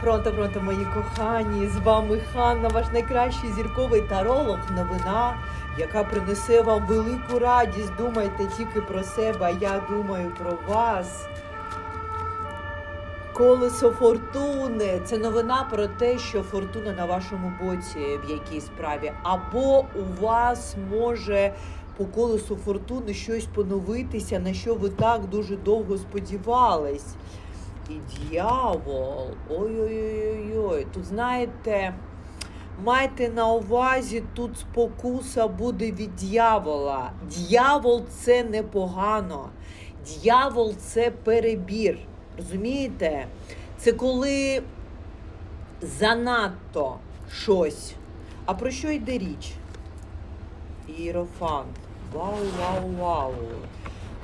Пронто, пронто, мої кохані, з вами Ханна, ваш найкращий зірковий таролог. Новина, яка принесе вам велику радість. Думайте тільки про себе, а я думаю про вас. Колесо фортуни це новина про те, що фортуна на вашому боці в якійсь справі, або у вас може по колесу фортуни щось поновитися, на що ви так дуже довго сподівались. І дьявол, ой-ой-ой, тут знаєте, майте на увазі, тут спокуса буде від дьявола. Дьявол це непогано. Дьявол це перебір. Розумієте? Це коли занадто щось. А про що йде річ? Іерофант. Вау, вау, вау.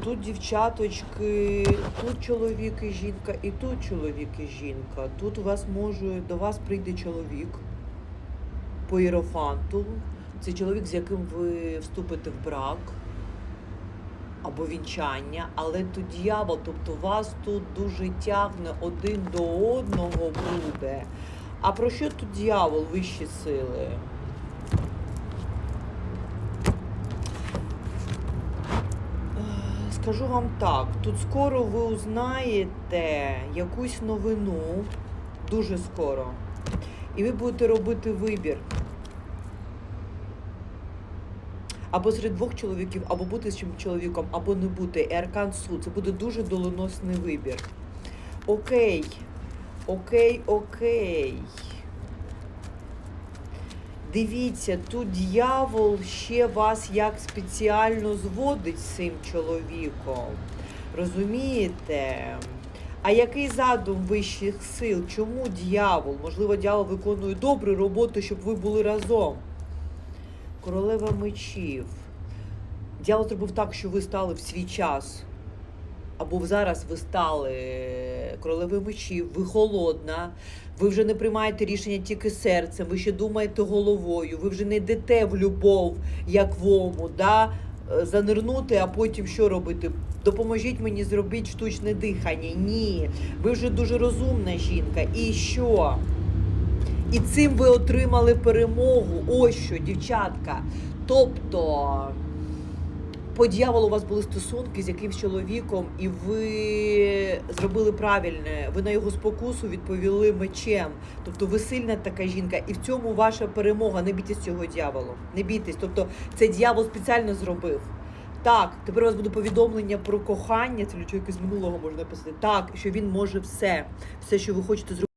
Тут дівчаточки, тут чоловік і жінка, і тут чоловік і жінка. Тут у вас може до вас прийде чоловік по іерофанту. Це чоловік, з яким ви вступите в брак або вінчання, але тут дьявол, тобто вас тут дуже тягне один до одного буде. А про що тут дьявол вищі сили? Скажу вам так, тут скоро ви узнаєте якусь новину, дуже скоро. І ви будете робити вибір. Або серед двох чоловіків, або бути з чим чоловіком, або не бути. І аркан суд. Це буде дуже доленосний вибір. Окей. Окей, окей. Дивіться, тут дьявол ще вас як спеціально зводить з цим чоловіком. Розумієте? А який задум вищих сил? Чому дьявол? Можливо, дьявол виконує добру роботу, щоб ви були разом. Королева мечів. Дьявол зробив так, що ви стали в свій час. Або зараз ви стали королевою мечів, ви холодна, ви вже не приймаєте рішення тільки серцем, ви ще думаєте головою, ви вже не йдете в любов, як в ому, да? е, занирнути, а потім що робити? Допоможіть мені зробити штучне дихання. Ні. Ви вже дуже розумна жінка. І що? І цим ви отримали перемогу. Ось що, дівчатка. Тобто. По дьяволу у вас були стосунки з якимсь чоловіком, і ви зробили правильне. Ви на його спокусу відповіли мечем. Тобто ви сильна така жінка, і в цьому ваша перемога. Не бійтесь цього дьяволу. Не бійтесь. Тобто, це дьявол спеціально зробив. Так, тепер у вас буде повідомлення про кохання. Це для чоловіка з минулого можна написати. Так, що він може все, все, що ви хочете зробити.